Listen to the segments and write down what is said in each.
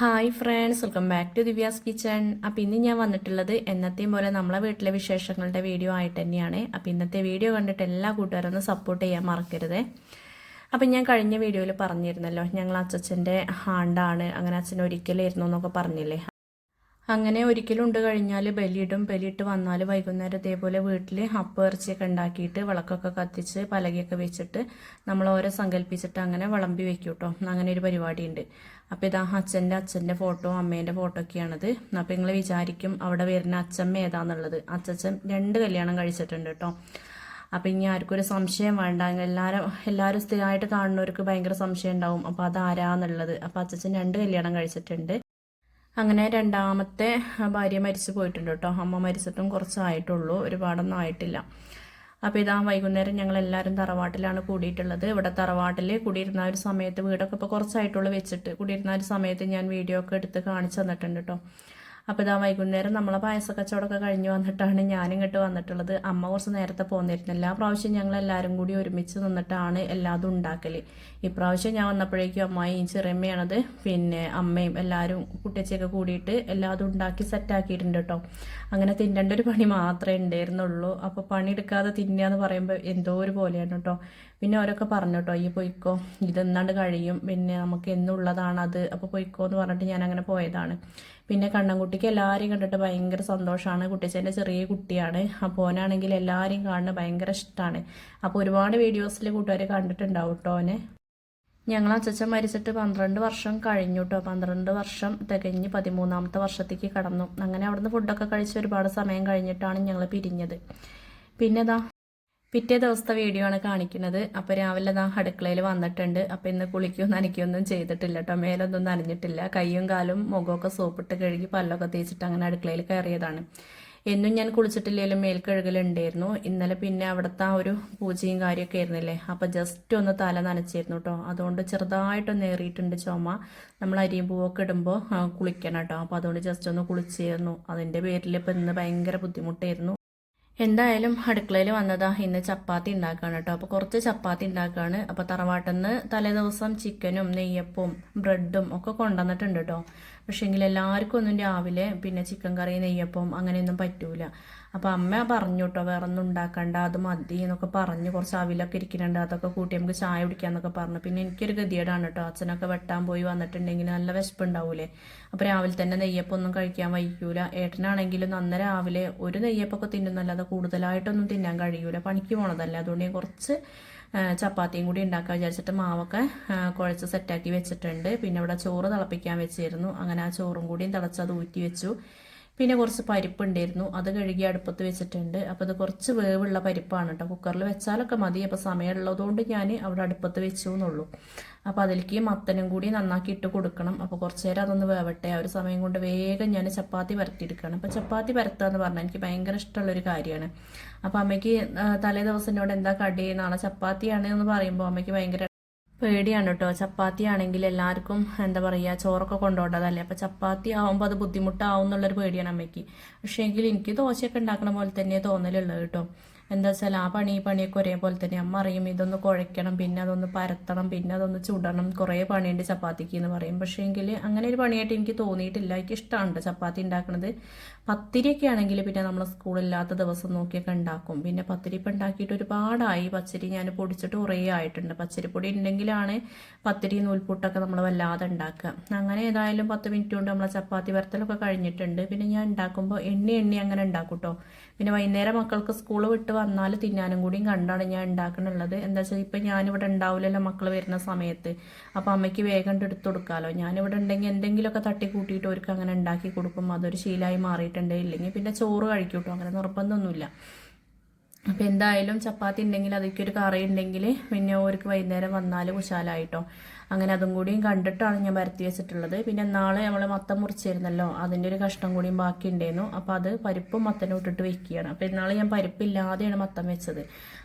Hi friends welcome back to Divya's kitchen അപ്പോൾ ഇന്ന് ഞാൻ വന്നിട്ടുള്ളത് എന്നത്തെയും പോലെ നമ്മളെ വീട്ടിലെ വിശേഷങ്ങളുടെ വീഡിയോ ആയിട്ട് തന്നെയാണ്. അപ്പോൾ ഇന്നത്തെ വീഡിയോ കണ്ടിട്ട് എല്ലാ കൂട്ടുകാരും ഒന്ന് സപ്പോർട്ട് ചെയ്യാൻ മറക്കരുത്. അപ്പം ഞാൻ കഴിഞ്ഞ വീഡിയോയിൽ പറഞ്ഞിരുന്നല്ലോ ഞങ്ങൾ അച്ഛന്റെ ഹാണ്ടാണ് അങ്ങനെ അച്ഛൻ ഒരിക്കലായിരുന്നു എന്നൊക്കെ പറഞ്ഞില്ലേ? അങ്ങനെ ഒരിക്കലും ഉണ്ട് കഴിഞ്ഞാൽ ബലിയിടും ബലിയിട്ട് വന്നാൽ വൈകുന്നേരം ഇതേപോലെ വീട്ടിൽ അപ്പം ഇറച്ചിയൊക്കെ ഉണ്ടാക്കിയിട്ട് വിളക്കൊക്കെ കത്തിച്ച് പലകയൊക്കെ വെച്ചിട്ട് നമ്മൾ ഓരോ സങ്കല്പിച്ചിട്ട് അങ്ങനെ വിളമ്പി വെക്കും കേട്ടോ അങ്ങനെ ഒരു പരിപാടിയുണ്ട്. അപ്പോൾ ഇതാ അച്ഛന്റെ അച്ഛന്റെ ഫോട്ടോ അമ്മേന്റെ ഫോട്ടോ ഒക്കെയാണത്. അപ്പോൾ നിങ്ങൾ വിചാരിക്കും അവിടെ വരുന്ന അച്ഛമ്മ ഏതാന്നുള്ളത്. അച്ഛൻ രണ്ട് കല്യാണം കഴിച്ചിട്ടുണ്ട് കേട്ടോ. അപ്പോൾ ഇനി ആർക്കും ഒരു സംശയം വേണ്ട. എല്ലാവരും എല്ലാവരും സ്ഥിരമായിട്ട് കാണുന്നവർക്ക് ഭയങ്കര സംശയം ഉണ്ടാവും. അപ്പോൾ അതാരാന്നുള്ളത്. അപ്പോൾ അച്ഛൻ രണ്ട് കല്യാണം കഴിച്ചിട്ടുണ്ട്. അങ്ങനെ രണ്ടാമത്തെ ഭാര്യ മരിച്ചു പോയിട്ടുണ്ട് കേട്ടോ. അമ്മ മരിച്ചിട്ടും കുറച്ചായിട്ടുള്ളൂ. ഒരുപാടൊന്നും ആയിട്ടില്ല. അപ്പോൾ ഇതാ വൈകുന്നേരം ഞങ്ങൾ എല്ലാവരും തറവാട്ടിലാണ് കൂടിയിട്ടുള്ളത്. ഇവിടെ തറവാട്ടിൽ കൂടിയിരുന്ന ഒരു സമയത്ത് വീടൊക്കെ ഇപ്പോൾ കുറച്ചായിട്ടുള്ളൂ വെച്ചിട്ട്. കൂടിയിരുന്ന ഒരു സമയത്ത് ഞാൻ വീഡിയോ ഒക്കെ എടുത്ത് കാണിച്ചു തന്നിട്ടുണ്ട് കേട്ടോ. അപ്പോൾ ഇതാ വൈകുന്നേരം നമ്മളെ പായസ കച്ചവടമൊക്കെ കഴിഞ്ഞ് വന്നിട്ടാണ് ഞാനിങ്ങോട്ട് വന്നിട്ടുള്ളത്. അമ്മ കുറച്ച് നേരത്തെ പോന്നിരുന്നു. എല്ലാ പ്രാവശ്യം ഞങ്ങൾ എല്ലാവരും കൂടി ഒരുമിച്ച് നിന്നിട്ടാണ് എല്ലാതും ഉണ്ടാക്കൽ ഇപ്രാവശ്യം ഞാൻ വന്നപ്പോഴേക്കും അമ്മായിയും ചെറിയമ്മയാണത്. പിന്നെ അമ്മയും എല്ലാവരും കുട്ടിച്ചൊക്കെ കൂടിയിട്ട് എല്ലാതും ഉണ്ടാക്കി സെറ്റാക്കിയിട്ടുണ്ട് കേട്ടോ. അങ്ങനെ തിന്നേണ്ട ഒരു പണി മാത്രമേ ഉണ്ടായിരുന്നുള്ളൂ. അപ്പോൾ പണിയെടുക്കാതെ തിന്നുക എന്ന് പറയുമ്പോൾ എന്തോ ഒരു പോലെയാണ് കേട്ടോ. പിന്നെ അവരൊക്കെ പറഞ്ഞു കേട്ടോ ഈ പൊയ്ക്കോ ഇതെന്നാണ്ട് കഴിയും. പിന്നെ നമുക്ക് എന്നുള്ളതാണ് അത്. അപ്പോൾ പൊയ്ക്കോ എന്ന് പറഞ്ഞിട്ട് ഞാൻ അങ്ങനെ പോയതാണ്. പിന്നെ കണ്ണൻകുട്ടിക്ക് എല്ലാവരെയും കണ്ടിട്ട് ഭയങ്കര സന്തോഷമാണ് കുട്ടിച്ചേന്റെ ചെറിയ കുട്ടിയാണ്. അപ്പോൾ ഓനാണെങ്കിൽ എല്ലാവരെയും കാണുന്നത് ഭയങ്കര ഇഷ്ടമാണ് അപ്പോൾ ഒരുപാട് വീഡിയോസിൽ കൂട്ടുകാർ കണ്ടിട്ടുണ്ടാവും കേട്ടോ ഓനെ. ഞങ്ങൾ അച്ചച്ചൻ മരിച്ചിട്ട് പന്ത്രണ്ട് വർഷം കഴിഞ്ഞു കേട്ടോ പന്ത്രണ്ട് വർഷം തികഞ്ഞ് പതിമൂന്നാമത്തെ വർഷത്തേക്ക് കടന്നു. അങ്ങനെ അവിടുന്ന് ഫുഡൊക്കെ കഴിച്ച് ഒരുപാട് സമയം കഴിഞ്ഞിട്ടാണ് ഞങ്ങൾ പിരിഞ്ഞത്. പിന്നെ ഇതാ പിറ്റേ ദിവസത്തെ വീഡിയോ ആണ് കാണിക്കുന്നത്. അപ്പോൾ രാവിലെ നാ അടുക്കളയിൽ വന്നിട്ടുണ്ട്. അപ്പോൾ ഇന്ന് കുളിക്കുകയും നനയ്ക്കൊന്നും ചെയ്തിട്ടില്ല കേട്ടോ മേലൊന്നും നനഞ്ഞിട്ടില്ല. കൈയും കാലും മുഖമൊക്കെ സോപ്പിട്ട് കഴുകി പല്ലൊക്കെ തേച്ചിട്ട് അങ്ങനെ അടുക്കളയിൽ കയറിയതാണ്. എന്നും ഞാൻ കുളിച്ചിട്ടില്ലെങ്കിലും മേൽക്കഴുകലുണ്ടായിരുന്നു. ഇന്നലെ പിന്നെ അവിടുത്തെ ആ ഒരു പൂജയും കാര്യമൊക്കെ ആയിരുന്നില്ലേ? അപ്പോൾ ജസ്റ്റ് ഒന്ന് തല നനച്ചിരുന്നു കേട്ടോ അതുകൊണ്ട് ചെറുതായിട്ടൊന്ന് ഏറിയിട്ടുണ്ട് ചുമ. നമ്മൾ അരിയും പൂവൊക്കെ ഇടുമ്പോൾ കുളിക്കണം കേട്ടോ അപ്പോൾ അതുകൊണ്ട് ജസ്റ്റ് ഒന്ന് കുളിച്ചിരുന്നു. അതിന്റെ പേരിൽ ഇപ്പം ഇന്ന് ഭയങ്കര ബുദ്ധിമുട്ടായിരുന്നു. എന്തായാലും അടുക്കളയിൽ വന്നതാ ഇന്ന് ചപ്പാത്തി ഉണ്ടാക്കുകയാണ് കേട്ടോ. അപ്പോൾ കുറച്ച് ചപ്പാത്തി ഉണ്ടാക്കുകയാണ് അപ്പോൾ തറവാട്ടിൽ നിന്ന് തലേദിവസം ചിക്കനും നെയ്യപ്പവും ബ്രെഡും ഒക്കെ കൊണ്ടുവന്നിട്ടുണ്ട് കേട്ടോ. പക്ഷേങ്കിൽ എല്ലാവർക്കും ഒന്നും രാവിലെ പിന്നെ ചിക്കൻ കറി നെയ്യപ്പം അങ്ങനെയൊന്നും പറ്റൂല. അപ്പോൾ അമ്മ പറഞ്ഞു കേട്ടോ വേറെ ഒന്നും ഉണ്ടാക്കണ്ട അത് മതി എന്നൊക്കെ പറഞ്ഞ്. കുറച്ച് അവിലൊക്കെ ഇരിക്കുന്നുണ്ട് അതൊക്കെ കൂട്ടി നമുക്ക് ചായ കുടിക്കാന്നൊക്കെ പറഞ്ഞു. പിന്നെ എനിക്കൊരു ഗതിയേടാണ് കേട്ടോ അച്ഛനൊക്കെ വെട്ടാൻ പോയി വന്നിട്ടുണ്ടെങ്കിൽ നല്ല വിശപ്പുണ്ടാവൂലേ. അപ്പോൾ രാവിലെ തന്നെ നെയ്യപ്പം ഒന്നും കഴിക്കാൻ വൈക്കൂല ഏട്ടനാണെങ്കിലും നന്ന രാവിലെ ഒരു നെയ്യപ്പൊക്കെ തിന്നുന്നല്ലാതെ കൂടുതലായിട്ടൊന്നും തിന്നാൻ കഴിയൂല. പണിക്ക് പോണതല്ലേ. അതുകൊണ്ട് ഞാൻ കുറച്ച് ചപ്പാത്തിയും കൂടി ഉണ്ടാക്കാൻ വിചാരിച്ചിട്ട് മാവൊക്കെ കുഴച്ച് സെറ്റാക്കി വെച്ചിട്ടുണ്ട്. പിന്നെ ഇവിടെ ചോറ് തിളപ്പിക്കാൻ വെച്ചിരുന്നു. അങ്ങനെ ആ ചോറും കൂടിയും തിളച്ചത് ഊറ്റി വെച്ചു. പിന്നെ കുറച്ച് പരിപ്പ് ഉണ്ടായിരുന്നു അത് കഴുകി അടുപ്പത്ത് വെച്ചിട്ടുണ്ട്. അപ്പോൾ അത് കുറച്ച് വേവുള്ള പരിപ്പാണ് കേട്ടോ കുക്കറിൽ വെച്ചാലൊക്കെ മതി. അപ്പോൾ സമയമുള്ളതുകൊണ്ട് ഞാൻ അവിടെ അടുപ്പത്ത് വെച്ചു എന്നുള്ളൂ അപ്പോൾ അതിലേക്ക് മത്തനും കൂടി നന്നാക്കി ഇട്ട് കൊടുക്കണം. അപ്പോൾ കുറച്ച് നേരം അതൊന്ന് വേവട്ടെ. ആ ഒരു സമയം കൊണ്ട് വേഗം ഞാൻ ചപ്പാത്തി പരത്തിയെടുക്കണം അപ്പോൾ ചപ്പാത്തി പരത്തുക എന്ന് പറഞ്ഞാൽ എനിക്ക് ഭയങ്കര ഇഷ്ടമുള്ളൊരു കാര്യമാണ്. അപ്പോൾ അമ്മയ്ക്ക് തലേ ദിവസം എന്നോട് എന്താ കടി? നാളെ ചപ്പാത്തിയാണ് എന്ന് പറയുമ്പോൾ അമ്മയ്ക്ക് ഭയങ്കര പേടിയാണ് കേട്ടോ ചപ്പാത്തി ആണെങ്കിൽ എല്ലാവർക്കും എന്താ പറയുക ചോറൊക്കെ കൊണ്ടുപോകേണ്ടതല്ലേ. അപ്പോൾ ചപ്പാത്തി ആവുമ്പോൾ അത് ബുദ്ധിമുട്ടാവും എന്നുള്ളൊരു പേടിയാണ് അമ്മയ്ക്ക്. പക്ഷേ എങ്കിൽ എനിക്ക് ദോശയൊക്കെ ഉണ്ടാക്കണ പോലെ തന്നെ തോന്നലുള്ളത് കേട്ടോ. എന്താ വെച്ചാൽ ആ പണി ഈ പണിയൊക്കെ ഒരേപോലെ തന്നെ. അമ്മ അറിയും ഇതൊന്ന് കുഴയ്ക്കണം പിന്നെ അതൊന്ന് പരത്തണം പിന്നെ അതൊന്ന് ചുടണം കുറേ പണിയുണ്ട് ചപ്പാത്തിക്ക് എന്ന് പറയും. പക്ഷേ എങ്കിൽ അങ്ങനെ ഒരു പണിയായിട്ട് എനിക്ക് തോന്നിയിട്ടില്ല. എനിക്ക് ഇഷ്ടമാണ് ചപ്പാത്തി ഉണ്ടാക്കുന്നത് പത്തിരിയൊക്കെ ആണെങ്കിൽ പിന്നെ നമ്മൾ സ്കൂളില്ലാത്ത ദിവസം നോക്കിയൊക്കെ ഉണ്ടാക്കും പിന്നെ പത്തിരി ഇപ്പം ഉണ്ടാക്കിയിട്ട് ഒരുപാടായി. പച്ചരി ഞാൻ പൊടിച്ചിട്ട് കുറേ ആയിട്ടുണ്ട്. പച്ചരിപ്പൊടി ഉണ്ടെങ്കിലാണ് പത്തിരി നൂൽപുട്ടൊക്കെ നമ്മൾ വല്ലാതെ ഉണ്ടാക്കുക അങ്ങനെ ഏതായാലും പത്ത് മിനിറ്റ് കൊണ്ട് നമ്മളെ ചപ്പാത്തി വരത്തലൊക്കെ കഴിഞ്ഞിട്ടുണ്ട്. പിന്നെ ഞാൻ ഉണ്ടാക്കുമ്പോൾ എണ്ണി എണ്ണി അങ്ങനെ ഉണ്ടാക്കും കേട്ടോ പിന്നെ വൈകുന്നേരം മക്കൾക്ക് സ്കൂൾ വിട്ട് വന്നാൽ തിന്നാനും കൂടിയും കണ്ടാണ് ഞാൻ ഉണ്ടാക്കണുള്ളത് എന്താ വെച്ചാൽ ഇപ്പം ഞാനിവിടെ ഉണ്ടാവില്ലല്ലോ മക്കൾ വരുന്ന സമയത്ത്. അപ്പോൾ അമ്മയ്ക്ക് വേഗം എടുത്തു കൊടുക്കാമല്ലോ ഞാനിവിടെ ഉണ്ടെങ്കിൽ എന്തെങ്കിലുമൊക്കെ തട്ടി കൂട്ടിയിട്ട് അവർക്ക് അങ്ങനെ ഉണ്ടാക്കി കൊടുക്കും. അതൊരു ശീലമായി മാറിയിട്ടുണ്ട്. ഇല്ലെങ്കിൽ പിന്നെ ചോറ് കഴിക്കൂട്ടോ. അങ്ങനെ നിർബന്ധമൊന്നുമില്ല അപ്പോൾ എന്തായാലും ചപ്പാത്തി ഉണ്ടെങ്കിൽ അതൊക്കെ ഒരു കറി ഉണ്ടെങ്കിൽ പിന്നെ അവർക്ക് വൈകുന്നേരം വന്നാൽ കുശാലായിട്ടോ. അങ്ങനെ അതും കൂടിയും കണ്ടിട്ടാണ് ഞാൻ പരത്തി വെച്ചിട്ടുള്ളത്. പിന്നെ നാളെ നമ്മൾ മത്തം മുറിച്ചിരുന്നല്ലോ അതിന്റെ ഒരു കഷ്ണം കൂടിയും ബാക്കി ഉണ്ടായിരുന്നു അപ്പോൾ അത് പരിപ്പും മത്തനും ഇട്ടിട്ട് വെക്കുകയാണ്. അപ്പോൾ ഇന്നാളെ ഞാൻ പരിപ്പില്ലാതെയാണ് മത്തം വെച്ചത്.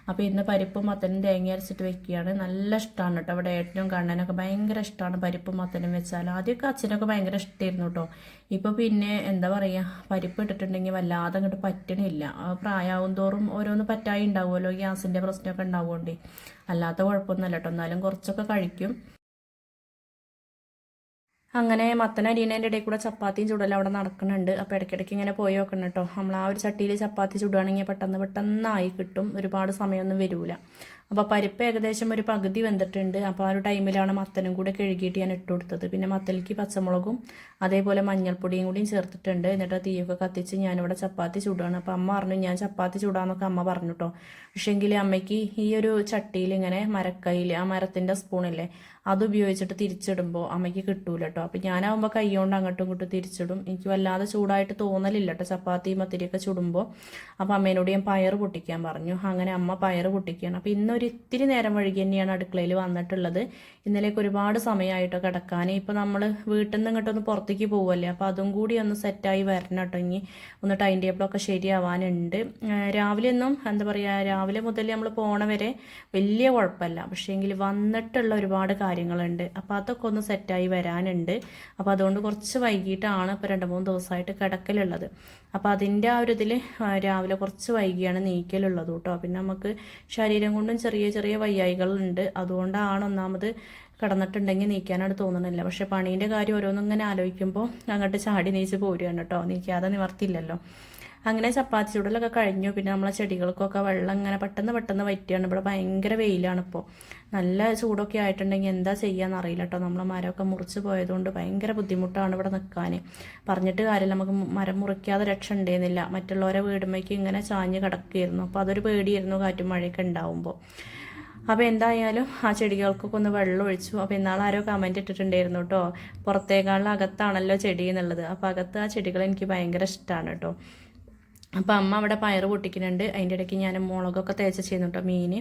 അപ്പോൾ ഇന്ന് പരിപ്പും മത്തനും തേങ്ങ അരച്ചിട്ട് വെക്കുകയാണ്. നല്ല ഇഷ്ടമാണ് കേട്ടോ. അവിടെ ഏറ്റവും കണ്ണനൊക്കെ ഭയങ്കര ഇഷ്ടമാണ് പരിപ്പും മത്തനും വെച്ചാൽ ആദ്യമൊക്കെ അച്ഛനൊക്കെ ഭയങ്കര ഇഷ്ടമായിരുന്നു കേട്ടോ. ഇപ്പോൾ പിന്നെ എന്താ പറയുക പരിപ്പ് ഇട്ടിട്ടുണ്ടെങ്കിൽ വല്ലാതെ അങ്ങോട്ട് പറ്റണില്ല. പ്രായമാവും തോറും ഓരോന്ന് പറ്റായി ഉണ്ടാവുമല്ലോ ഗ്യാസിന്റെ പ്രശ്നമൊക്കെ ഉണ്ടാവുകൊണ്ടേ. അല്ലാത്ത കുഴപ്പമൊന്നുമല്ല കേട്ടോ. എന്നാലും കുറച്ചൊക്കെ കഴിക്കും. അങ്ങനെ മത്തൻ അരിയണേന്റെ ഇടയിൽ കൂടെ ചപ്പാത്തിയും ചുടലും അവിടെ നടക്കുന്നുണ്ട്. അപ്പോൾ ഇടയ്ക്കിടയ്ക്ക് ഇങ്ങനെ പോയി നോക്കണം കേട്ടോ നമ്മൾ ആ ഒരു ചട്ടിയിൽ ചപ്പാത്തി ചുടുകയാണെങ്കിൽ പെട്ടെന്ന് പെട്ടെന്നായി കിട്ടും. ഒരുപാട് സമയമൊന്നും വരില്ല അപ്പോൾ പരിപ്പ് ഏകദേശം ഒരു പകുതി വെന്തിട്ടുണ്ട്. അപ്പോൾ ആ ഒരു ടൈമിലാണ് മത്തനും കൂടെ കഴുകിയിട്ട് ഞാൻ ഇട്ട് കൊടുത്തത്. പിന്നെ മത്തലിക്ക് പച്ചമുളകും അതേപോലെ മഞ്ഞൾപ്പൊടിയും കൂടിയും ചേർത്തിട്ടുണ്ട്. എന്നിട്ട് തീയൊക്കെ കത്തിച്ച് ഞാനിവിടെ ചപ്പാത്തി ചൂടാണ്. അപ്പോൾ അമ്മ പറഞ്ഞു ഞാൻ ചപ്പാത്തി ചൂടാന്നൊക്കെ അമ്മ പറഞ്ഞു കേട്ടോ പക്ഷേങ്കിൽ അമ്മയ്ക്ക് ഈ ഒരു ചട്ടിയിൽ ഇങ്ങനെ മരക്കൈയിൽ ആ മരത്തിന്റെ സ്പൂണില്ലേ അത് ഉപയോഗിച്ചിട്ട് തിരിച്ചിടുമ്പോൾ അമ്മയ്ക്ക് കിട്ടൂല കേട്ടോ അപ്പൊ ഞാനാവുമ്പോൾ കൈ കൊണ്ട് അങ്ങോട്ടും ഇങ്ങോട്ടും തിരിച്ചിടും. എനിക്ക് വല്ലാതെ ചൂടായിട്ട് തോന്നലില്ല കേട്ടോ ചപ്പാത്തി മത്തിരിയൊക്കെ ചുടുമ്പോൾ അപ്പോൾ അമ്മേനോട് ഞാൻ പയർ പൊട്ടിക്കാൻ പറഞ്ഞു. അങ്ങനെ അമ്മ പയർ പൊട്ടിക്കുകയാണ്. അപ്പോൾ ഇന്നൊരു ഇത്തിരി നേരം വഴുകി തന്നെയാണ് അടുക്കളയിൽ വന്നിട്ടുള്ളത്. ഇന്നലേക്ക് ഒരുപാട് സമയമായിട്ടോ കിടക്കാൻ ഇപ്പോൾ നമ്മൾ വീട്ടിൽ നിന്ന് ഇങ്ങോട്ടൊന്ന് പുറത്തേക്ക് പോവല്ലേ അപ്പോൾ അതും കൂടി ഒന്ന് സെറ്റായി വരണം കേട്ടോ. ഇനി ഒന്ന് ടൈം ടേബിളൊക്കെ ശരിയാവാനുണ്ട്. രാവിലെ ഒന്നും എന്താ പറയുക രാവിലെ മുതൽ നമ്മൾ പോണ വരെ വലിയ കുഴപ്പമില്ല. പക്ഷേ പക്ഷേങ്കിൽ വന്നിട്ടുള്ള ഒരുപാട് കാര്യങ്ങളുണ്ട്. അപ്പോൾ അതൊക്കെ ഒന്ന് സെറ്റായി വരാനുണ്ട്. അപ്പോൾ അതുകൊണ്ട് കുറച്ച് വൈകിട്ടാണ് ഇപ്പോൾ രണ്ട് മൂന്ന് ദിവസമായിട്ട് കിടക്കലുള്ളത്. അപ്പോൾ അതിന്റെ ആ ഒരു ഇതിൽ രാവിലെ കുറച്ച് വൈകിയാണ് നീക്കലുള്ളത് കേട്ടോ. പിന്നെ നമുക്ക് ശരീരം കൊണ്ടും ചെറിയ ചെറിയ വയ്യായികളുണ്ട്. അതുകൊണ്ടാണ് ഒന്നാമത് കിടന്നിട്ടുണ്ടെങ്കിൽ നീക്കാനായിട്ട് തോന്നണില്ല. പക്ഷെ പണീന്റെ കാര്യം ഓരോന്നും ഇങ്ങനെ ആലോചിക്കുമ്പോൾ അങ്ങോട്ട് ചാടി നീച്ച് പോരുകയാണ് കേട്ടോ. നീക്കാതെ നിവർത്തില്ലല്ലോ അങ്ങനെ ചപ്പാത്തി ചൂടലൊക്കെ കഴിഞ്ഞു. പിന്നെ നമ്മളെ ചെടികൾക്കൊക്കെ വെള്ളം ഇങ്ങനെ പെട്ടെന്ന് പെട്ടെന്ന് വറ്റിയാണ്. ഇവിടെ ഭയങ്കര വെയിലാണ് ഇപ്പോൾ നല്ല ചൂടൊക്കെ ആയിട്ടുണ്ടെങ്കിൽ എന്താ ചെയ്യാന്ന് അറിയില്ല കേട്ടോ. നമ്മളെ മരമൊക്കെ മുറിച്ച് പോയതുകൊണ്ട് ഭയങ്കര ബുദ്ധിമുട്ടാണ് ഇവിടെ നിൽക്കാൻ പറഞ്ഞിട്ട് കാര്യമില്ല. നമുക്ക് മരം മുറിക്കാതെ രക്ഷ ഉണ്ടായിരുന്നില്ല മറ്റുള്ളവരെ വീടുമ്പേക്ക് ഇങ്ങനെ ചാഞ്ഞ് കിടക്കുകയായിരുന്നു. അപ്പോൾ അതൊരു പേടിയായിരുന്നു കാറ്റും മഴയൊക്കെ ഉണ്ടാവുമ്പോൾ അപ്പോൾ എന്തായാലും ആ ചെടികൾക്കൊക്കെ ഒന്ന് വെള്ളം ഒഴിച്ചു. അപ്പോൾ ഇന്നാൾ ആരോ കമന്റ് ഇട്ടിട്ടുണ്ടായിരുന്നു കേട്ടോ. പുറത്തേക്കാളും അകത്താണല്ലോ ചെടി എന്നുള്ളത്. അപ്പോൾ അകത്ത് ആ ചെടികൾ എനിക്ക് ഭയങ്കര ഇഷ്ടമാണ് കേട്ടോ. അപ്പോൾ അമ്മ അവിടെ പയർ പൊട്ടിക്കുന്നുണ്ട്. അതിന്റെ ഇടയ്ക്ക് ഞാൻ മുളകൊക്കെ തേച്ച് ചെയ്യുന്നു കേട്ടോ മീൻ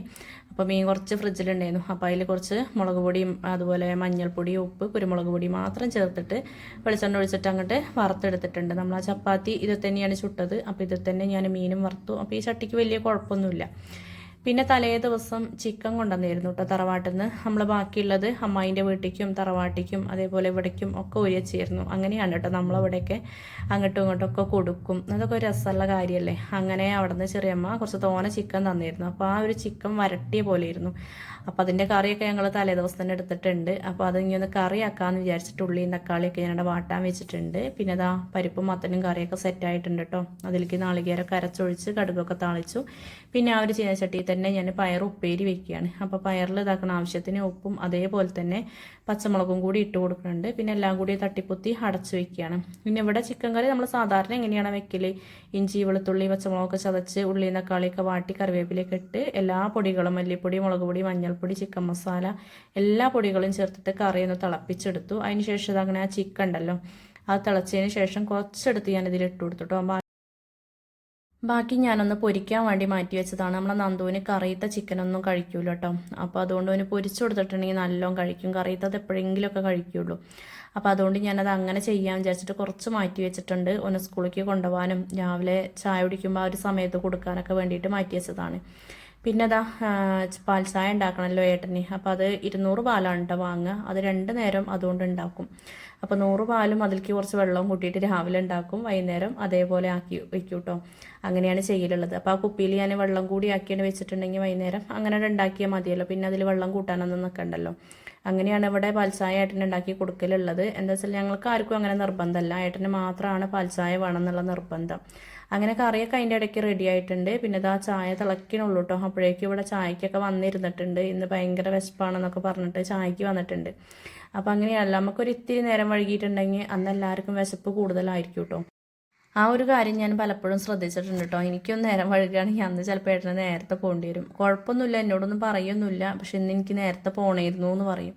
അപ്പോൾ മീൻ കുറച്ച് ഫ്രിഡ്ജിലുണ്ടായിരുന്നു. അപ്പോൾ അതിൽ കുറച്ച് മുളക് പൊടിയും അതുപോലെ മഞ്ഞൾപ്പൊടി ഉപ്പ് കുരുമുളക് പൊടി മാത്രം ചേർത്തിട്ട് വെളിച്ചെണ്ണ ഒഴിച്ചിട്ട് അങ്ങോട്ട് വറുത്തെടുത്തിട്ടുണ്ട്. നമ്മൾ ആ ചപ്പാത്തി ഇത് തന്നെയാണ് ചുട്ടത്. അപ്പോൾ ഇത് തന്നെ ഞാൻ മീനും വറുത്തു. അപ്പോൾ ഈ ചട്ടിക്ക് വലിയ കുഴപ്പമൊന്നുമില്ല. പിന്നെ തലേ ദിവസം ചിക്കൻ കൊണ്ടുവന്നിരുന്നു കേട്ടോ തറവാട്ടിൽ നിന്ന് നമ്മൾ ബാക്കിയുള്ളത് അമ്മായിന്റെ വീട്ടിലേക്കും തറവാട്ടിക്കും അതേപോലെ ഇവിടേക്കും ഒക്കെ ഉയർച്ചിരുന്നു അങ്ങനെയാണ് കേട്ടോ നമ്മളവിടെയൊക്കെ അങ്ങോട്ടും ഇങ്ങോട്ടും ഒക്കെ കൊടുക്കും. അതൊക്കെ ഒരു രസമുള്ള കാര്യമല്ലേ? അങ്ങനെ അവിടെ നിന്ന് ചെറിയമ്മ കുറച്ച് തോന ചിക്കൻ തന്നിരുന്നു. അപ്പോൾ ആ ഒരു ചിക്കൻ വരട്ടിയ പോലെ ഇരുന്നു അപ്പോൾ അതിന്റെ കറിയൊക്കെ ഞങ്ങൾ തലേദിവസം തന്നെ എടുത്തിട്ടുണ്ട്. അപ്പോൾ അത് ഇങ്ങനെ കറിയാക്കാമെന്ന് വിചാരിച്ചിട്ട് ഉള്ളിയും തക്കാളിയൊക്കെ ഞാനിവിടെ വാട്ടാൻ വെച്ചിട്ടുണ്ട്. പിന്നെ അതാ പരിപ്പും മത്തനും കറിയൊക്കെ സെറ്റ് ആയിട്ടുണ്ട് കേട്ടോ അതിലേക്ക് നാളികേരൊക്കെ അരച്ചൊഴിച്ച് കടുകൊക്കെ താളിച്ചു. പിന്നെ ആ ഒരു ചീനച്ചട്ടിയിൽ തന്നെ ഞാൻ പയർ ഉപ്പേരി വെക്കുകയാണ്. അപ്പോൾ പയറിൽ ഇതാക്കുന്ന ആവശ്യത്തിന് ഉപ്പും അതേപോലെ തന്നെ പച്ചമുളകും കൂടി ഇട്ട് കൊടുക്കുന്നുണ്ട്. പിന്നെ എല്ലാം കൂടി തട്ടിപ്പൊത്തി അടച്ചു വെക്കുകയാണ്. പിന്നെ ഇവിടെ ചിക്കൻ കറി നമ്മൾ സാധാരണ എങ്ങനെയാണ് വെക്കൽ ഇഞ്ചി വെളുത്തുള്ളി പച്ചമുളകൊക്കെ ചതച്ച് ഉള്ളി തക്കാളിയൊക്കെ വാട്ടി കറിവേപ്പിലൊക്കെ ഇട്ട് എല്ലാ പൊടികളും മല്ലിപ്പൊടി മുളക് പൊടി മഞ്ഞൾപ്പൊടി ചിക്കൻ മസാല എല്ലാ പൊടികളും ചേർത്തിട്ട് കറി ഒന്ന് തിളപ്പിച്ചെടുത്തു. അതിന് ശേഷം ആ ചിക്കൻ ഉണ്ടല്ലോ അത് തിളച്ചതിന് ശേഷം കുറച്ചെടുത്ത് ഞാൻ ഇതിൽ ഇട്ട് കൊടുത്തിട്ടോ ബാക്കി ഞാനൊന്ന് പൊരിക്കാൻ വേണ്ടി മാറ്റി വെച്ചതാണ്. നമ്മളെ നന്ദുവിന് കറിയത്ത ചിക്കനൊന്നും കഴിക്കൂല കേട്ടോ അപ്പോൾ അതുകൊണ്ട് അവന് പൊരിച്ചു കൊടുത്തിട്ടുണ്ടെങ്കിൽ നല്ലോണം കഴിക്കും. കറിയത്തത് എപ്പോഴെങ്കിലുമൊക്കെ കഴിക്കുള്ളൂ. അപ്പോൾ അതുകൊണ്ട് ഞാനത് അങ്ങനെ ചെയ്യാൻ വിചാരിച്ചിട്ട് കുറച്ച് മാറ്റി വെച്ചിട്ടുണ്ട്. ഒന്ന് സ്കൂളിലേക്ക് കൊണ്ടുപോകാനും രാവിലെ ചായ കുടിക്കുമ്പോൾ ആ ഒരു സമയത്ത് കൊടുക്കാനൊക്കെ വേണ്ടിയിട്ട് മാറ്റി വെച്ചതാണ്. പിന്നെ അതാ പാൽ ചായ ഉണ്ടാക്കണമല്ലോ ഏട്ടന്. അപ്പോൾ അത് ഇരുന്നൂറ് പാലാണ് കേട്ടോ വാങ്ങുക. അത് രണ്ട് നേരം അതുകൊണ്ട് ഉണ്ടാക്കും. അപ്പോൾ നൂറ് പാലും അതിലേക്ക് കുറച്ച് വെള്ളവും കൂട്ടിയിട്ട് രാവിലെ ഉണ്ടാക്കും വൈകുന്നേരം അതേപോലെ ആക്കി വയ്ക്കും കേട്ടോ അങ്ങനെയാണ് ചെയ്യലുള്ളത്. അപ്പോൾ ആ കുപ്പിയിൽ ഞാൻ വെള്ളം കൂടി ആക്കിയാണ് വെച്ചിട്ടുണ്ടെങ്കിൽ വൈകുന്നേരം അങ്ങനെ ഉണ്ടാക്കിയാൽ മതിയല്ലോ. പിന്നെ അതിൽ വെള്ളം കൂട്ടാനൊന്നും നിൽക്കണ്ടല്ലോ അങ്ങനെയാണ് ഇവിടെ പാൽച്ചായ ഏട്ടന് ഉണ്ടാക്കി കൊടുക്കലുള്ളത്. എന്താ വെച്ചാൽ ഞങ്ങൾക്ക് ആർക്കും അങ്ങനെ നിർബന്ധമല്ല. ഏട്ടന് മാത്രമാണ് പാൽച്ചായ വേണം എന്നുള്ള നിർബന്ധം. അങ്ങനെ കറിയൊക്കെ അതിന്റെ ഇടയ്ക്ക് റെഡി ആയിട്ടുണ്ട്. പിന്നെ ഇതാ ചായ തിളക്കണുള്ളൂ കേട്ടോ അപ്പോഴേക്കും ഇവിടെ ചായക്കൊക്കെ വന്നിരുന്നിട്ടുണ്ട്. ഇന്ന് ഭയങ്കര വിശപ്പാണെന്നൊക്കെ പറഞ്ഞിട്ട് ചായക്ക് വന്നിട്ടുണ്ട്. അപ്പം അങ്ങനെയല്ല നമുക്കൊരു ഇത്തിരി നേരം വഴുകിയിട്ടുണ്ടെങ്കിൽ അന്ന് എല്ലാവർക്കും വിശപ്പ് കൂടുതലായിരിക്കും കേട്ടോ ആ ഒരു കാര്യം ഞാൻ പലപ്പോഴും ശ്രദ്ധിച്ചിട്ടുണ്ട് കേട്ടോ എനിക്കൊന്ന് നേരം വഴുകുകയാണെങ്കിൽ അന്ന് ചിലപ്പോൾ ഏട്ടന് നേരത്തെ പോകേണ്ടി വരും. കുഴപ്പമൊന്നുമില്ല എന്നോടൊന്നും പറയൊന്നുമില്ല. പക്ഷെ ഇന്ന് എനിക്ക് നേരത്തെ പോകണമായിരുന്നു എന്ന് പറയും.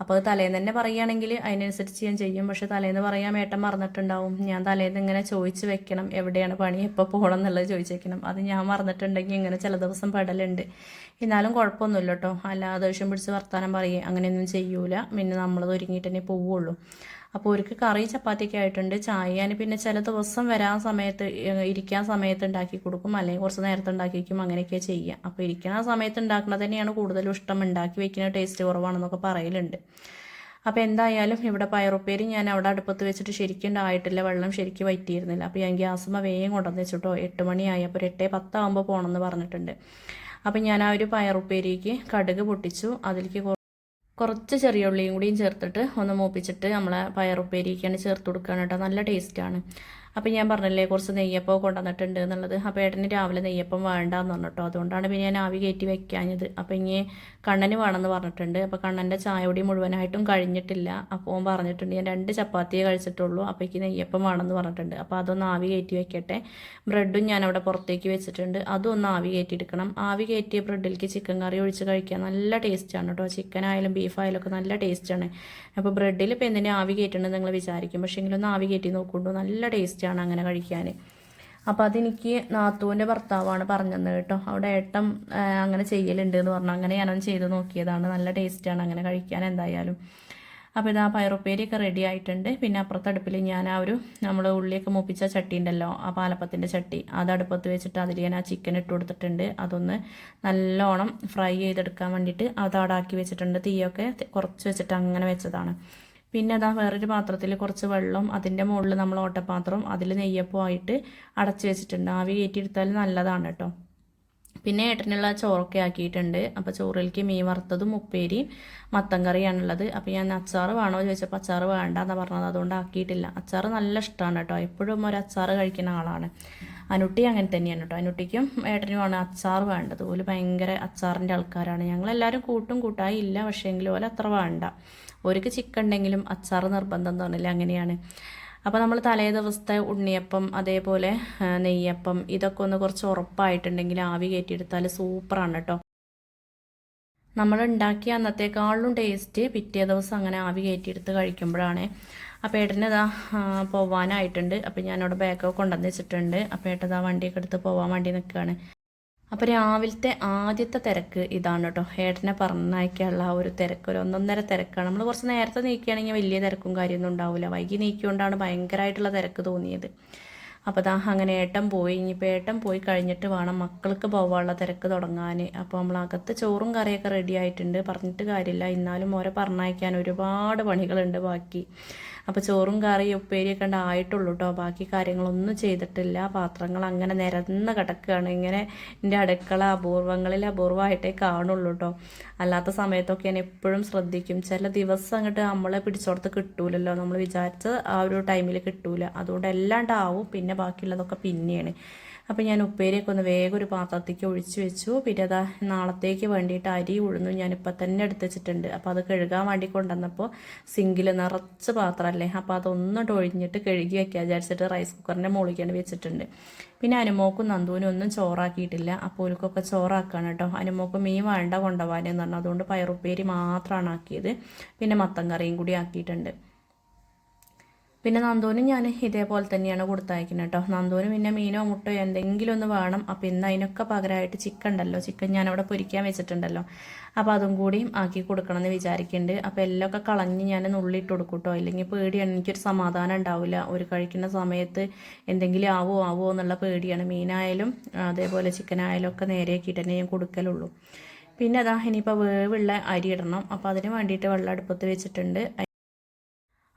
അപ്പോൾ അത് തലേന്ന് തന്നെ പറയുകയാണെങ്കിൽ അതിനനുസരിച്ച് ഞാൻ ചെയ്യും. പക്ഷെ തലേന്ന് പറയാൻ ഏട്ടൻ മറന്നിട്ടുണ്ടാവും. ഞാൻ തലേന്ന് ഇങ്ങനെ ചോദിച്ച് വെക്കണം എവിടെയാണ് പണി എപ്പോൾ പോകണം എന്നുള്ളത് ചോദിച്ച് വെക്കണം അത് ഞാൻ മറന്നിട്ടുണ്ടെങ്കിൽ ഇങ്ങനെ ചില ദിവസം പെടലുണ്ട്. എന്നാലും കുഴപ്പമൊന്നുമില്ല കേട്ടോ. അല്ലാതെ ദേഷ്യം പിടിച്ച് വർത്താനം പറയുക അങ്ങനെയൊന്നും ചെയ്യൂല. പിന്നെ നമ്മളത് ഒരുങ്ങിയിട്ട് തന്നെ പോവുള്ളൂ. അപ്പോൾ ഒരുക്ക് കറി ചപ്പാത്തിയൊക്കെ ആയിട്ടുണ്ട്. ചായ ഞാൻ പിന്നെ ചില ദിവസം വരാൻ സമയത്ത് ഇരിക്കാൻ സമയത്ത് ഉണ്ടാക്കി കൊടുക്കും. അല്ലെങ്കിൽ കുറച്ച് നേരത്തെ ഉണ്ടാക്കി വയ്ക്കും. അങ്ങനെയൊക്കെ ചെയ്യുക അപ്പോൾ ഇരിക്കുന്ന സമയത്ത് ഉണ്ടാക്കുന്നത് തന്നെയാണ് കൂടുതലും ഇഷ്ടം. ഉണ്ടാക്കി വയ്ക്കുന്ന ടേസ്റ്റ് കുറവാണെന്നൊക്കെ പറയലുണ്ട്. അപ്പോൾ എന്തായാലും ഇവിടെ പയറുപ്പേരി ഞാൻ അവിടെ അടുപ്പത്ത് വെച്ചിട്ട് ശരിക്കും ഉണ്ടായിട്ടില്ല. വെള്ളം ശരിക്കും വറ്റിയിരുന്നില്ല. അപ്പോൾ ഞാൻ ഗ്യാസുമ്മ വേഗം കൊണ്ടുവന്ന് വെച്ചിട്ടോ എട്ട് മണിയായി. അപ്പോൾ ഒരു എട്ടേ പത്താകുമ്പോൾ പോകണമെന്ന് പറഞ്ഞിട്ടുണ്ട്. അപ്പോൾ ഞാൻ ആ ഒരു പയറുപ്പേരിക്ക് കടുക് പൊട്ടിച്ചു. അതിലേക്ക് കുറച്ച് ചെറിയ ഉള്ളിയും കൂടിയും ചേർത്തിട്ട് ഒന്ന് മൂപ്പിച്ചിട്ട് നമ്മളെ പയറുപ്പേരിക്കാണ് ചേർത്ത് കൊടുക്കുകയാണ് കേട്ടോ. നല്ല ടേസ്റ്റാണ് അപ്പോൾ ഞാൻ പറഞ്ഞില്ലേ കുറച്ച് നെയ്യപ്പം കൊണ്ടുവന്നിട്ടുണ്ട് എന്നുള്ളത്. അപ്പോൾ ഏട്ടന് രാവിലെ നെയ്യപ്പം വേണ്ടാന്ന് എന്ന് പറഞ്ഞിട്ടോ അതുകൊണ്ടാണ് പിന്നെ ഞാൻ ആവി കയറ്റി വെക്കാഞ്ഞത്. അപ്പോൾ ഇനി കണ്ണന് വേണമെന്ന് പറഞ്ഞിട്ടുണ്ട്. അപ്പോൾ കണ്ണന്റെ ചായപൊടി മുഴുവനായിട്ടും കഴിഞ്ഞിട്ടില്ല. അപ്പോൾ ഓൻ പറഞ്ഞിട്ടുണ്ട് ഞാൻ രണ്ട് ചപ്പാത്തിയേ കഴിച്ചിട്ടുള്ളൂ. അപ്പോൾ എനിക്ക് നെയ്യപ്പം വേണമെന്ന് പറഞ്ഞിട്ടുണ്ട്. അപ്പോൾ അതൊന്ന് ആവി കയറ്റി വെക്കട്ടെ. ബ്രെഡും ഞാൻ അവിടെ പുറത്തേക്ക് വെച്ചിട്ടുണ്ട്. അതും ഒന്ന് ആവി കയറ്റിയെടുക്കണം. ആവി കയറ്റിയ ബ്രെഡിലേക്ക് ചിക്കൻ കറി ഒഴിച്ച് കഴിക്കാൻ നല്ല ടേസ്റ്റാണ് കേട്ടോ ചിക്കൻ ആയാലും ബീഫ് ആയാലും ഒക്കെ നല്ല ടേസ്റ്റാണ് അപ്പോൾ ബ്രെഡിൽ ഇപ്പോൾ എന്തിനാ ആവി കയറ്റണമെന്ന് നിങ്ങൾ വിചാരിക്കും. പക്ഷേ എങ്കിലൊന്ന് ആവി കയറ്റി നോക്കുമ്പോൾ നല്ല ടേസ്റ്റാണ് അങ്ങനെ കഴിക്കാൻ അപ്പോൾ അതെനിക്ക് നാത്തൂന്റെ ഭർത്താവാണ് പറഞ്ഞത് കേട്ടോ. അവിടെ ഏട്ടം അങ്ങനെ ചെയ്യലുണ്ട് എന്ന് പറഞ്ഞു. അങ്ങനെ ഞാനൊന്ന് ചെയ്ത് നോക്കിയതാണ്. നല്ല ടേസ്റ്റാണ് അങ്ങനെ കഴിക്കാൻ എന്തായാലും. അപ്പോൾ ഇതാ പയറുപ്പേരിയൊക്കെ റെഡി ആയിട്ടുണ്ട്. പിന്നെ അപ്പുറത്തെ അടുപ്പിൽ ഞാൻ ആ ഒരു നമ്മൾ ഉള്ളിയൊക്കെ മുപ്പിച്ച ചട്ടി ഉണ്ടല്ലോ ആ പാലപ്പത്തിന്റെ ചട്ടി. അത് അടുപ്പത്ത് വെച്ചിട്ട് അതിൽ ഞാൻ ആ ചിക്കൻ ഇട്ട് കൊടുത്തിട്ടുണ്ട്. അതൊന്ന് നല്ലോണം ഫ്രൈ ചെയ്തെടുക്കാൻ വേണ്ടിയിട്ട് അത് അടാക്കി വെച്ചിട്ടുണ്ട്. തീയൊക്കെ കുറച്ച് വെച്ചിട്ട് അങ്ങനെ വെച്ചതാണ്. പിന്നെ അതാ വേറൊരു പാത്രത്തിൽ കുറച്ച് വെള്ളം അതിന്റെ മുകളിൽ നമ്മൾ ഓട്ടപാത്രം അതിൽ നെയ്യപ്പമായിട്ട് അടച്ചു വെച്ചിട്ടുണ്ട്. ആവി കയറ്റിയെടുത്താൽ നല്ലതാണ് കേട്ടോ. പിന്നെ ഏട്ടനുള്ള ചോറൊക്കെ ആക്കിയിട്ടുണ്ട്. അപ്പോൾ ചോറിലേക്ക് മീൻ വറുത്തതും ഉപ്പേരിയും മത്തൻ കറിയാണുള്ളത്. അപ്പോൾ ഞാൻ അച്ചാർ വേണോ ചോദിച്ചപ്പോൾ അച്ചാറ് വേണ്ട എന്നാ പറഞ്ഞത്. അതുകൊണ്ട് ആക്കിയിട്ടില്ല. അച്ചാർ നല്ല ഇഷ്ടമാണ് കേട്ടോ. എപ്പോഴും ഒരു അച്ചാർ കഴിക്കുന്ന ആളാണ്. അനുട്ടി അങ്ങനെ തന്നെയാണ് കേട്ടോ. അനുട്ടിക്കും ഏട്ടനുമാണ് അച്ചാർ വേണ്ടത്. ഓൽ ഭയങ്കര അച്ചാറിന്റെ ആൾക്കാരാണ്. ഞങ്ങളെല്ലാവരും കൂട്ടും കൂട്ടായി ഇല്ല. പക്ഷേങ്കിലും ഓല അത്ര വേണ്ട. ഓർക്ക് ചിക്കൻ ഉണ്ടെങ്കിലും അച്ചാറ് നിർബന്ധം തോന്നില്ല അങ്ങനെയാണ്. അപ്പോൾ നമ്മൾ തലേ ദിവസത്തെ ഉണ്ണിയപ്പം അതേപോലെ നെയ്യപ്പം ഇതൊക്കെ ഒന്ന് കുറച്ച് ഉറപ്പായിട്ടുണ്ടെങ്കിൽ ആവി കയറ്റിയെടുത്താൽ സൂപ്പറാണ് കേട്ടോ നമ്മൾ ഉണ്ടാക്കിയ അന്നത്തേക്കാളും ടേസ്റ്റ് പിറ്റേ ദിവസം അങ്ങനെ ആവി കയറ്റിയെടുത്ത് കഴിക്കുമ്പോഴാണ്. അപ്പോൾ ഏട്ടന് പോവാനായിട്ടുണ്ട്. അപ്പോൾ ഞാനവിടെ ബാഗൊക്കെ കൊണ്ടുവന്ന് വെച്ചിട്ടുണ്ട്. അപ്പോൾ ഏട്ടൻ വണ്ടിയൊക്കെ എടുത്ത് പോവാൻ വേണ്ടി നിൽക്കുകയാണ് അപ്പോൾ രാവിലത്തെ ആദ്യത്തെ തിരക്ക് ഇതാണ് കേട്ടോ. ഏട്ടനെ പറഞ്ഞയക്കാനുള്ള ആ ഒരു തിരക്ക് ഒരു ഒന്നൊന്നര തിരക്കാണ്. നമ്മൾ കുറച്ച് നേരത്തെ നീക്കുകയാണെങ്കിൽ വലിയ തിരക്കും കാര്യമൊന്നും ഉണ്ടാവില്ല. വൈകി നീക്കിയോണ്ടാണ് ഭയങ്കരമായിട്ടുള്ള തിരക്ക് തോന്നിയത്. അപ്പോൾ ദാ അങ്ങനെ ഏട്ടൻ പോയി. ഇനിയിപ്പോൾ ഏട്ടൻ പോയി കഴിഞ്ഞിട്ട് വേണം മക്കൾക്ക് പോവാനുള്ള തിരക്ക് തുടങ്ങാൻ അപ്പോൾ നമ്മൾ അകത്ത് ചോറും കറിയൊക്കെ റെഡി ആയിട്ടുണ്ട്. പറഞ്ഞിട്ട് കാര്യമില്ല. എന്നാലും ഓരെ പറഞ്ഞയക്കാൻ ഒരുപാട് പണികളുണ്ട് ബാക്കി. അപ്പോൾ ചോറും കറിയും ഉപ്പേരിയൊക്കെ ഉണ്ട് ആയിട്ടുള്ളൂ കേട്ടോ ബാക്കി കാര്യങ്ങളൊന്നും ചെയ്തിട്ടില്ല. പാത്രങ്ങൾ അങ്ങനെ നിരന്ന് കിടക്കുകയാണ്. ഇങ്ങനെ എന്റെ അടുക്കള അപൂർവങ്ങളിൽ അപൂർവമായിട്ടേ കാണുള്ളൂ കേട്ടോ അല്ലാത്ത സമയത്തൊക്കെ ഞാൻ എപ്പോഴും ശ്രദ്ധിക്കും. ചില ദിവസം അങ്ങോട്ട് നമ്മളെ പിടിച്ചോടത്ത് കിട്ടൂലല്ലോ. നമ്മൾ വിചാരിച്ച ആ ഒരു ടൈമിൽ കിട്ടൂല. അതുകൊണ്ട് എല്ലാം ഉണ്ടാവും പിന്നെ ബാക്കിയുള്ളതൊക്കെ പിന്നെയാണ്. അപ്പോൾ ഞാൻ ഉപ്പേരിയൊക്കെ ഒന്ന് വേഗം ഒരു പാത്രത്തേക്ക് ഒഴിച്ച് വെച്ചു. പിന്നെ അതാ നാളത്തേക്ക് വേണ്ടിയിട്ട് അരി ഉഴുന്നു ഞാനിപ്പോൾ തന്നെ എടുത്ത് വെച്ചിട്ടുണ്ട്. അപ്പോൾ അത് കഴുകാൻ വേണ്ടി കൊണ്ടുവന്നപ്പോൾ സിങ്കിൽ നിറച്ച് പാത്രമല്ലേ അപ്പോൾ അതൊന്നിട്ട് ഒഴിഞ്ഞിട്ട് കഴുകി വയ്ക്കുക വിചാരിച്ചിട്ട് റൈസ് കുക്കറിന്റെ മുകളിലേക്കാണ് വെച്ചിട്ടുണ്ട്. പിന്നെ അനുമോക്കും നന്ദുവിനും ഒന്നും ചോറാക്കിയിട്ടില്ല. അപ്പോൾ ഒരുക്കൊക്കെ ചോറാക്കാണ് കേട്ടോ അനുമോക്ക് മീൻ വേണ്ട കൊണ്ടുപോകാനെന്ന് പറഞ്ഞു. അതുകൊണ്ട് പയറുപ്പേരി മാത്രമാണ് ആക്കിയത്. പിന്നെ മത്തൻ കറിയും കൂടി ആക്കിയിട്ടുണ്ട്. പിന്നെ നന്ദോനും ഞാൻ ഇതേപോലെ തന്നെയാണ് കൊടുത്തയക്കുന്നത് കേട്ടോ. നന്ദോനും പിന്നെ മീനോ മുട്ടയോ എന്തെങ്കിലും ഒന്ന് വേണം. അപ്പോൾ ഇന്ന് അതിനൊക്കെ പകരമായിട്ട് ചിക്കൻ ഉണ്ടല്ലോ. ചിക്കൻ ഞാനവിടെ പൊരിക്കാൻ വെച്ചിട്ടുണ്ടല്ലോ. അപ്പോൾ അതും കൂടിയും ആക്കി കൊടുക്കണം എന്ന് വിചാരിക്കുന്നുണ്ട്. അപ്പോൾ ഒക്കെ കളഞ്ഞ് ഞാൻ നുള്ളിയിട്ട് കൊടുക്കും കേട്ടോ. ഇല്ലെങ്കിൽ പേടിയാണ്. എനിക്കൊരു സമാധാനം ഉണ്ടാവില്ല. ഒരു കഴിക്കുന്ന സമയത്ത് എന്തെങ്കിലും ആവോ ആവോ എന്നുള്ള പേടിയാണ്. മീനായാലും അതേപോലെ ചിക്കൻ ആയാലും ഒക്കെ നേരെയാക്കിയിട്ട് തന്നെ ഞാൻ കൊടുക്കലുള്ളൂ. പിന്നെ അതാ ഇനിയിപ്പോൾ വേവുള്ള അരി ഇടണം. അപ്പോൾ അതിന് വേണ്ടിയിട്ട് വെള്ളം അടുപ്പത്ത് വെച്ചിട്ടുണ്ട്.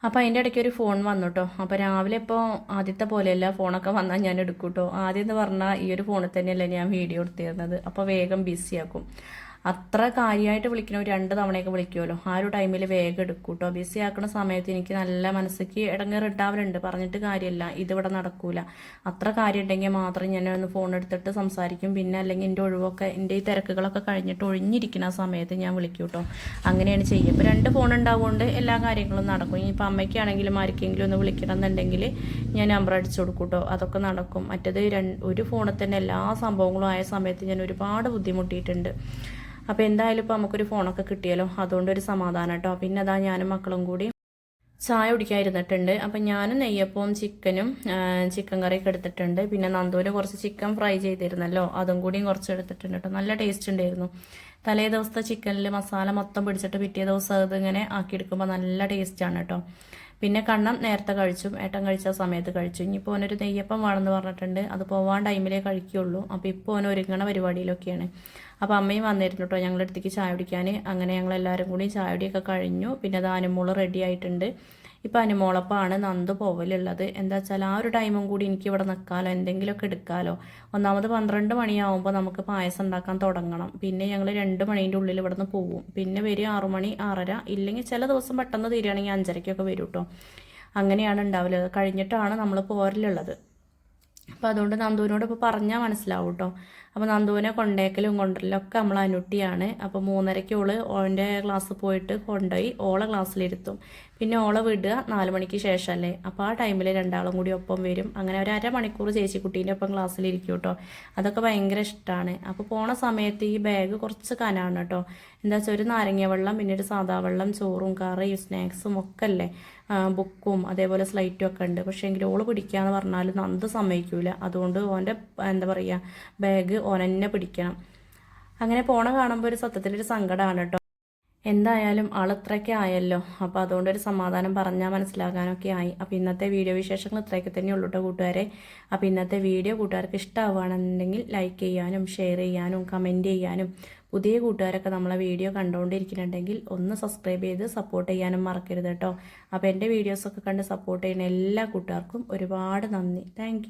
അപ്പോൾ അതിന്റെ ഇടയ്ക്ക് ഒരു ഫോൺ വന്നു കേട്ടോ അപ്പോൾ രാവിലെ ഇപ്പോൾ ആദ്യത്തെ പോലെയല്ല ഫോണൊക്കെ വന്നാൽ ഞാൻ എടുക്കും കേട്ടോ ആദ്യം എന്ന് പറഞ്ഞാൽ ഈ ഒരു ഫോണിൽ തന്നെയല്ലേ ഞാൻ വീഡിയോ എടുത്തിരുന്നത്. അപ്പോൾ വേഗം ബിസിയാക്കും അത്ര കാര്യമായിട്ട് വിളിക്കണ? ഒരു രണ്ട് തവണയൊക്കെ വിളിക്കുമല്ലോ ആ ഒരു ടൈമിൽ വേഗം എടുക്കും കേട്ടോ ബിസി ആക്കുന്ന സമയത്ത് എനിക്ക് നല്ല മനസ്സിക്ക് ഇടങ്ങേറിട്ടാവലുണ്ട്. പറഞ്ഞിട്ട് കാര്യമില്ല ഇതിവിടെ നടക്കൂല. അത്ര കാര്യം ഉണ്ടെങ്കിൽ മാത്രം ഞാൻ ഒന്ന് ഫോൺ എടുത്തിട്ട് സംസാരിക്കും. പിന്നെ അല്ലെങ്കിൽ എന്റെ ഒഴിവൊക്കെ എന്റെ ഈ തിരക്കുകളൊക്കെ കഴിഞ്ഞിട്ട് ഒഴിഞ്ഞിരിക്കുന്ന സമയത്ത് ഞാൻ വിളിക്കും കേട്ടോ അങ്ങനെയാണ് ചെയ്യുക. ഇപ്പോൾ രണ്ട് ഫോൺ ഉണ്ടാവുകൊണ്ട് എല്ലാ കാര്യങ്ങളും നടക്കും. ഇനിയിപ്പോൾ അമ്മയ്ക്കാണെങ്കിലും ആർക്കെങ്കിലും ഒന്ന് വിളിക്കണം എന്നുണ്ടെങ്കിൽ ഞാൻ നമ്പർ അടിച്ചു കൊടുക്കും കേട്ടോ അതൊക്കെ നടക്കും. മറ്റത് ഒരു ഫോണിൽ തന്നെ എല്ലാ സംഭവങ്ങളും ആയ സമയത്ത് ഞാൻ ഒരുപാട് ബുദ്ധിമുട്ടിയിട്ടുണ്ട്. അപ്പോൾ എന്തായാലും ഇപ്പോൾ നമുക്കൊരു ഫോണൊക്കെ കിട്ടിയല്ലോ അതുകൊണ്ട് ഒരു സമാധാനം കേട്ടോ പിന്നെ അതാ ഞാനും മക്കളും കൂടി ചായ കുടിക്കാതിരുന്നിട്ടുണ്ട്. അപ്പം ഞാനും നെയ്യപ്പവും ചിക്കനും ചിക്കൻ കറിയൊക്കെ എടുത്തിട്ടുണ്ട്. പിന്നെ നന്ദൂര് കുറച്ച് ചിക്കൻ ഫ്രൈ ചെയ്തിരുന്നല്ലോ. അതും കൂടിയും കുറച്ച് എടുത്തിട്ടുണ്ട് കേട്ടോ നല്ല ടേസ്റ്റ് ഉണ്ടായിരുന്നു. തലേ ദിവസത്തെ ചിക്കനിൽ മസാല മൊത്തം പിടിച്ചിട്ട് പിറ്റേ ദിവസം അത് ഇങ്ങനെ ആക്കിയെടുക്കുമ്പോൾ നല്ല ടേസ്റ്റാണ് കേട്ടോ പിന്നെ കണ്ണം നേരത്തെ കഴിച്ചു ഏട്ടൻ കഴിച്ച സമയത്ത് കഴിച്ചു. ഇനിയിപ്പോൾ ഓനൊരു നെയ്യപ്പം വേണമെന്ന് പറഞ്ഞിട്ടുണ്ട്. അത് പോവാൻ ടൈമിലേ കഴിക്കുള്ളൂ. അപ്പോൾ ഇപ്പോൾ ഓൻ ഒരുങ്ങണ പരിപാടിയിലൊക്കെയാണ്. അപ്പോൾ അമ്മയും വന്നിരുന്നു കേട്ടോ ഞങ്ങളുടെ അടുത്തേക്ക് ചായ കുടിക്കാൻ അങ്ങനെ ഞങ്ങൾ എല്ലാവരും കൂടി ചായ കുടിയൊക്കെ കഴിഞ്ഞു. പിന്നെ അത് ആനുമോൾ റെഡി ആയിട്ടുണ്ട്. ഇപ്പം അനുമോളപ്പാണ് നന്ദ് പോവലുള്ളത്. എന്താ വെച്ചാൽ ആ ഒരു ടൈമും കൂടി എനിക്ക് ഇവിടെ നിൽക്കാമല്ലോ എന്തെങ്കിലുമൊക്കെ എടുക്കാമല്ലോ ഒന്നാമത് പന്ത്രണ്ട് മണിയാവുമ്പോൾ നമുക്ക് പായസം ഉണ്ടാക്കാൻ തുടങ്ങണം. പിന്നെ ഞങ്ങൾ രണ്ട് മണീന്റെ ഉള്ളിൽ ഇവിടെ നിന്ന് പോവും. പിന്നെ വരും ആറു മണി ആറര. ഇല്ലെങ്കിൽ ചില ദിവസം പെട്ടെന്ന് തീരുകയാണെങ്കിൽ അഞ്ചരയ്ക്കൊക്കെ വരും കേട്ടോ അങ്ങനെയാണ് ഉണ്ടാവില്ല കഴിഞ്ഞിട്ടാണ് നമ്മൾ പോരലുള്ളത്. അപ്പോൾ അതുകൊണ്ട് നന്ദുവിനോട് ഇപ്പോൾ പറഞ്ഞാൽ മനസ്സിലാവും കേട്ടോ അപ്പോൾ നന്ദുവിനെ കൊണ്ടേക്കലും കൊണ്ടുവരലും ഒക്കെ നമ്മൾ അനുട്ടിയാണ്. അപ്പോൾ മൂന്നരയ്ക്ക് ഓൾ ഓന്റെ ക്ലാസ് പോയിട്ട് കൊണ്ടുപോയി ഓളെ ക്ലാസ്സിലിരുത്തും പിന്നെ ഓളെ വിടുക നാല് മണിക്ക് ശേഷമല്ലേ അപ്പോൾ ആ ടൈമിൽ രണ്ടാളും കൂടി ഒപ്പം വരും. അങ്ങനെ ഒരു അരമണിക്കൂർ ചേച്ചിക്കുട്ടീന്റെ ഒപ്പം ക്ലാസ്സിലിരിക്കും കേട്ടോ അതൊക്കെ ഭയങ്കര ഇഷ്ടമാണ് അപ്പോൾ പോണ സമയത്ത് ഈ ബാഗ് കുറച്ച് കനാണ് കേട്ടോ എന്താ വെച്ചാൽ ഒരു നാരങ്ങ വെള്ളം പിന്നെ ഒരു സാധാ വെള്ളം ചോറും കറിയും സ്നാക്സും ഒക്കെ അല്ലേ. ബുക്കും അതേപോലെ സ്ലൈറ്റും ഒക്കെ ഉണ്ട്. പക്ഷേ എങ്കിൽ ഓൾ പിടിക്കാന്ന് പറഞ്ഞാൽ നന്ദ് സമ്മതിക്കൂല. അതുകൊണ്ട് ഓന്റെ എന്താ പറയുക ബാഗ് ഓനെന്നെ പിടിക്കണം. അങ്ങനെ പോണ കാണുമ്പോൾ ഒരു സത്യത്തിലൊരു സങ്കടമാണ് കേട്ടോ എന്തായാലും ആളത്രയൊക്കെ ആയല്ലോ. അപ്പോൾ അതുകൊണ്ട് ഒരു സമാധാനം പറഞ്ഞാൽ മനസ്സിലാകാനൊക്കെ ആയി. അപ്പോൾ ഇന്നത്തെ വീഡിയോ വിശേഷങ്ങൾ ഇത്രയൊക്കെ തന്നെ ഉള്ളു കേട്ടോ കൂട്ടുകാരെ. അപ്പോൾ ഇന്നത്തെ വീഡിയോ കൂട്ടുകാർക്ക് ഇഷ്ടമാവുകയാണെന്നുണ്ടെങ്കിൽ ലൈക്ക് ചെയ്യാനും ഷെയർ ചെയ്യാനും കമന്റ് ചെയ്യാനും പുതിയ കൂട്ടുകാരൊക്കെ നമ്മളെ വീഡിയോ കണ്ടുകൊണ്ടിരിക്കുന്നുണ്ടെങ്കിൽ ഒന്ന് സബ്സ്ക്രൈബ് ചെയ്ത് സപ്പോർട്ട് ചെയ്യാനും മറക്കരുത് കേട്ടോ. അപ്പോൾ എന്റെ വീഡിയോസൊക്കെ കണ്ട് സപ്പോർട്ട് ചെയ്യുന്ന എല്ലാ കൂട്ടുകാർക്കും ഒരുപാട് നന്ദി. താങ്ക്